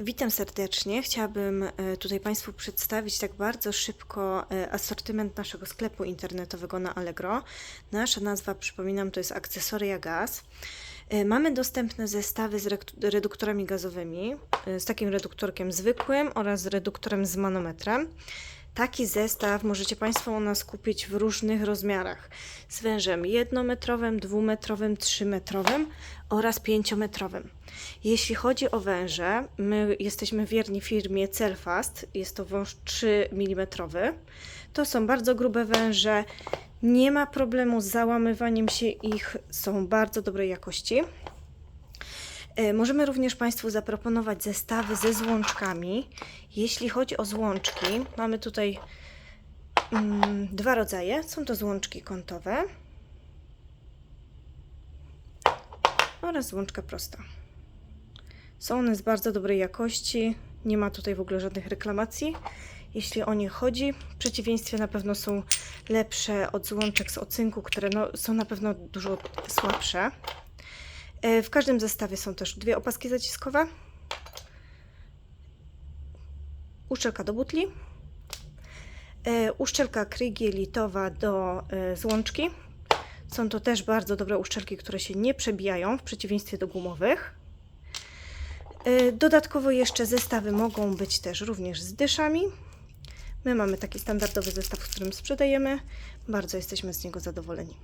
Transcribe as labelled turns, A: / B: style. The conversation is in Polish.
A: Witam serdecznie. Chciałabym e, tutaj Państwu przedstawić tak bardzo szybko e, asortyment naszego sklepu internetowego na Allegro. Nasza nazwa, przypominam, to jest akcesoria gaz. E, Mamy dostępne zestawy z reduktorami gazowymi, z takim reduktorkiem zwykłym oraz z reduktorem z manometrem. Taki zestaw możecie Państwo u nas kupić w różnych rozmiarach. Z wężem jednometrowym, dwumetrowym, trzymetrowym oraz pięciometrowym. Jeśli chodzi o węże, my jesteśmy wierni firmie Celfast. Jest to wąż 3 mm. To są bardzo grube węże. Nie ma problemu z załamywaniem się ich. Są bardzo dobrej jakości. E, Możemy również Państwu zaproponować zestawy ze złączkami. Jeśli chodzi o złączki, mamy tutaj mm, dwa rodzaje. Są to złączki kątowe oraz złączka prosta. Są one z bardzo dobrej jakości. Nie ma tutaj w ogóle żadnych reklamacji. Jeśli o nie chodzi, w przeciwieństwie na pewno są lepsze od złączek z ocynku, które no, są na pewno dużo słabsze. E, W każdym zestawie są też dwie opaski zaciskowe, uszczelka do butli, e, uszczelka krygielitowa do e, złączki. Są to też bardzo dobre uszczelki, które się nie przebijają w przeciwieństwie do gumowych. Dodatkowo jeszcze zestawy mogą być też również z dyszami. My mamy taki standardowy zestaw, w którym sprzedajemy. Bardzo jesteśmy z niego zadowoleni.